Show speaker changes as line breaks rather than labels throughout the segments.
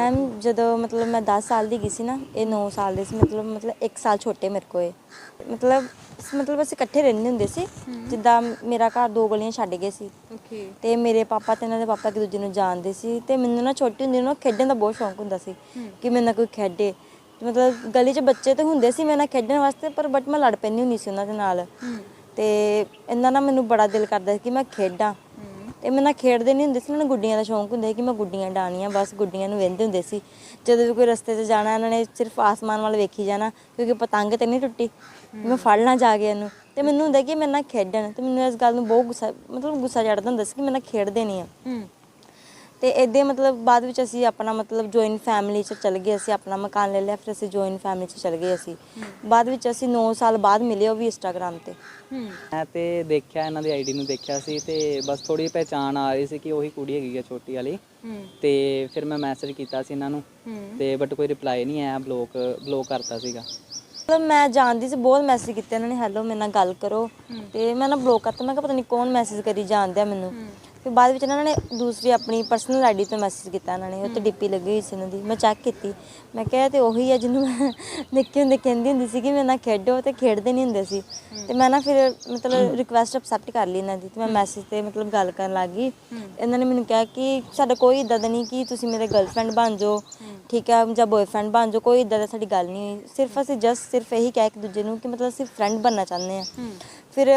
Ma'am ਜਦੋਂ ਮਤਲਬ ਮੈਂ 10 ਸਾਲ ਦੀ ਗਈ ਸੀ ਨਾ ਇਹ 9 ਸਾਲ ਦੇ ਸੀ ਮਤਲਬ ਮਤਲਬ 1 ਸਾਲ ਛੋਟੇ ਮੇਰੇ ਕੋਲ। ਇਹ ਮਤਲਬ ਮਤਲਬ ਅਸੀਂ ਇਕੱਠੇ ਰਹਿੰਦੇ ਹੁੰਦੇ ਸੀ ਜਿੱਦਾਂ ਮੇਰਾ ਘਰ ਦੋ ਗਲੀਆਂ ਛੱਡ ਗਏ ਸੀ।
ਓਕੇ
ਤੇ ਮੇਰੇ ਪਾਪਾ ਤੇ ਇਹਨਾਂ ਦੇ ਪਾਪਾ ਇੱਕ ਦੂਜੇ ਨੂੰ ਜਾਣਦੇ ਸੀ ਤੇ ਮੈਨੂੰ ਨਾ ਛੋਟੀ ਹੁੰਦੀ ਨੂੰ ਨਾ ਖੇਡਣ ਦਾ ਬਹੁਤ ਸ਼ੌਂਕ ਹੁੰਦਾ ਸੀ ਕਿ ਮੇਰੇ ਨਾਲ ਕੋਈ ਖੇਡੇ। ਮਤਲਬ ਗਲੀ 'ਚ ਬੱਚੇ ਤੇ ਹੁੰਦੇ ਸੀ ਮੇਰੇ ਨਾਲ ਖੇਡਣ ਵਾਸਤੇ ਪਰ ਬਟ ਮੈਂ ਲੜ ਪੈਂਦੀ ਹੁੰਦੀ ਸੀ ਉਹਨਾਂ ਦੇ ਨਾਲ। ਤੇ ਇਹਨਾਂ ਨਾਲ ਮੈਨੂੰ ਬੜਾ ਦਿਲ ਕਰਦਾ ਸੀ ਕਿ ਮੈਂ ਖੇਡਾਂ। ਤੇ ਮੇਰੇ ਨਾਲ ਖੇਡਦੇ ਨਹੀਂ ਹੁੰਦੇ ਸੀ ਇਹਨਾਂ ਨੂੰ ਗੁੱਡੀਆਂ ਦਾ ਸ਼ੌਂਕ ਹੁੰਦਾ ਸੀ ਕਿ ਮੈਂ ਗੁੱਡੀਆਂ ਡਾਣੀਆਂ ਬਸ ਗੁੱਡੀਆਂ ਨੂੰ ਵੇਂਦੇ ਹੁੰਦੇ ਸੀ। ਜਦੋਂ ਵੀ ਕੋਈ ਰਸਤੇ 'ਚ ਜਾਣਾ, ਇਹਨਾਂ ਨੇ ਸਿਰਫ ਆਸਮਾਨ ਵੱਲ ਵੇਖੀ ਜਾਣਾ, ਕਿਉਂਕਿ ਪਤੰਗ ਤੇ ਨਹੀਂ ਟੁੱਟੀ। ਮੈਂ ਫੜ ਲਾਂ ਜਾ ਕੇ ਇਹਨੂੰ। ਤੇ ਮੈਨੂੰ ਹੁੰਦਾ ਕਿ ਮੇਰੇ ਨਾਲ ਖੇਡਣ, ਤੇ ਮੈਨੂੰ ਇਸ ਗੱਲ ਨੂੰ ਬਹੁਤ ਗੁੱਸਾ, ਮਤਲਬ ਗੁੱਸਾ ਚੜਦਾ ਹੁੰਦਾ ਸੀ ਕਿ ਮੇਰੇ ਨਾਲ ਖੇਡਦੇ ਨਹੀਂ ਆ। ਤੇ ਇਦੇ ਮਤਲਬ ਬਾਅਦ ਵਿੱਚ ਅਸੀਂ ਆਪਣਾ ਮਤਲਬ ਜੁਆਇੰਟ ਫੈਮਿਲੀ 'ਚ ਚਲ ਗਏ ਅਸੀਂ ਆਪਣਾ ਮਕਾਨ ਲੈ ਲਿਆ ਫਿਰ ਅਸੀਂ ਜੁਆਇੰਟ ਫੈਮਿਲੀ 'ਚ ਚਲ ਗਏ ਅਸੀਂ। ਬਾਅਦ ਵਿੱਚ ਅਸੀਂ 9 ਸਾਲ ਬਾਅਦ ਮਿਲੇ ਉਹ ਵੀ ਇੰਸਟਾਗ੍ਰam ਤੇ।
ਮੈਂ ਤੇ ਦੇਖਿਆ ਇਹਨਾਂ ਦੀ ਆਈਡੀ ਨੂੰ ਦੇਖਿਆ ਸੀ ਤੇ ਬਸ ਥੋੜੀ ਪਹਿਚਾਣ ਆ ਰਹੀ ਸੀ ਕਿ ਉਹੀ ਕੁੜੀ ਹੈਗੀ ਆ ਛੋਟੀ ਵਾਲੀ। ਤੇ ਫਿਰ ਮੈਂ ਮੈਸੇਜ ਕੀਤਾ ਸੀ ਇਹਨਾਂ ਨੂੰ। ਤੇ ਬਟ ਕੋਈ ਰਿਪਲਾਈ ਨਹੀਂ ਆਇਆ ਬਲੌਕ ਬਲੌਕ ਕਰਤਾ ਸੀਗਾ।
ਮਤਲਬ ਮੈਂ ਜਾਣਦੀ ਸੀ ਬਹੁਤ ਮੈਸੇਜ ਕੀਤੇ ਇਹਨਾਂ ਨੇ ਹੈਲੋ ਮੇਰੇ ਨਾਲ ਗੱਲ ਕਰੋ। ਤੇ ਮੈਂ ਨਾ ਬਲੌਕ ਕਰਤਾ ਮੈਂ ਕਿਹਾ ਪਤਾ ਨਹੀਂ ਕੌਣ ਮੈਸੇਜ ਕਰੀ ਜਾਣਦਿਆ ਮੈਨੂੰ। ਫਿਰ ਬਾਅਦ ਵਿੱਚ ਇਹਨਾਂ ਨੇ ਦੂਸਰੀ ਆਪਣੀ ਪਰਸਨਲ ਆਈਡੀ ਤੋਂ ਮੈਸੇਜ ਕੀਤਾ ਇਹਨਾਂ ਨੇ ਉੱਤੇ ਡੀਪੀ ਲੱਗੀ ਹੋਈ ਸੀ ਇਹਨਾਂ ਦੀ। ਮੈਂ ਚੈੱਕ ਕੀਤੀ। ਮੈਂ ਕਿਹਾ ਤੇ ਉਹੀ ਹੈ ਜਿਹਨੂੰ ਮੈਂ ਨਿੱਕੇ ਹੁੰਦੇ ਕਹਿੰਦੀ ਹੁੰਦੀ ਸੀ ਕਿ ਮੇਰੇ ਨਾਲ ਖੇਡੋ ਤੇ ਖੇਡਦੇ ਨਹੀਂ ਹੁੰਦੇ ਸੀ। ਤੇ ਮੈਂ ਨਾ ਫਿਰ ਮਤਲਬ ਰਿਕੁਐਸਟ ਅਕਸੈਪਟ ਕਰ ਲਈ ਇਹਨਾਂ ਦੀ ਤੇ ਮੈਂ ਮੈਸੇਜ ਤੇ ਮਤਲਬ ਗੱਲ ਕਰਨ ਲੱਗ ਗਈ। ਇਹਨਾਂ ਨੇ ਮੈਨੂੰ ਕਿਹਾ ਕਿ ਸਾਡਾ ਕੋਈ ਇਦਾਂ ਦਾ ਨਹੀਂ ਕਿ ਤੁਸੀਂ ਮੇਰੇ ਗਰਲਫ੍ਰੈਂਡ ਬਣ ਜਾਓ ਠੀਕ ਹੈ ਜਾਂ ਬॉयਫ੍ਰੈਂਡ ਬਣ ਜਾਓ ਕੋਈ ਇਦਾਂ ਦਾ ਸਾਡੀ ਗੱਲ ਨਹੀਂ ਹੋਈ। ਸਿਰਫ ਅਸੀਂ ਜਸਟ ਸਿਰਫ ਇਹੀ ਕਿਹਾ ਇੱਕ ਦੂਜੇ ਨੂੰ ਕਿ ਮਤਲਬ ਅਸੀਂ ਫਰੈਂਡ ਬਣਨਾ ਚਾਹੁੰਦੇ ਆ। ਫਿਰ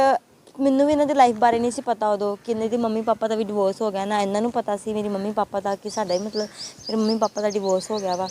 ਮੈਨੂੰ ਵੀ ਇਹਨਾਂ ਦੀ ਲਾਈਫ ਬਾਰੇ ਨਹੀਂ ਸੀ ਪਤਾ ਉਦੋਂ ਕਿ ਇਹਨਾਂ ਦੀ ਮੰਮੀ ਪਾਪਾ ਦਾ ਵੀ ਡਿਵੋਰਸ ਹੋ ਗਿਆ। ਨਾ ਇਹਨਾਂ ਨੂੰ ਪਤਾ ਸੀ ਮੇਰੀ ਮੰਮੀ ਪਾਪਾ ਦਾ ਕਿ ਸਾਡਾ ਵੀ ਮਤਲਬ ਮੇਰੇ ਮੰਮੀ ਪਾਪਾ ਦਾ ਡਿਵੋਰਸ ਹੋ ਗਿਆ ਵਾ।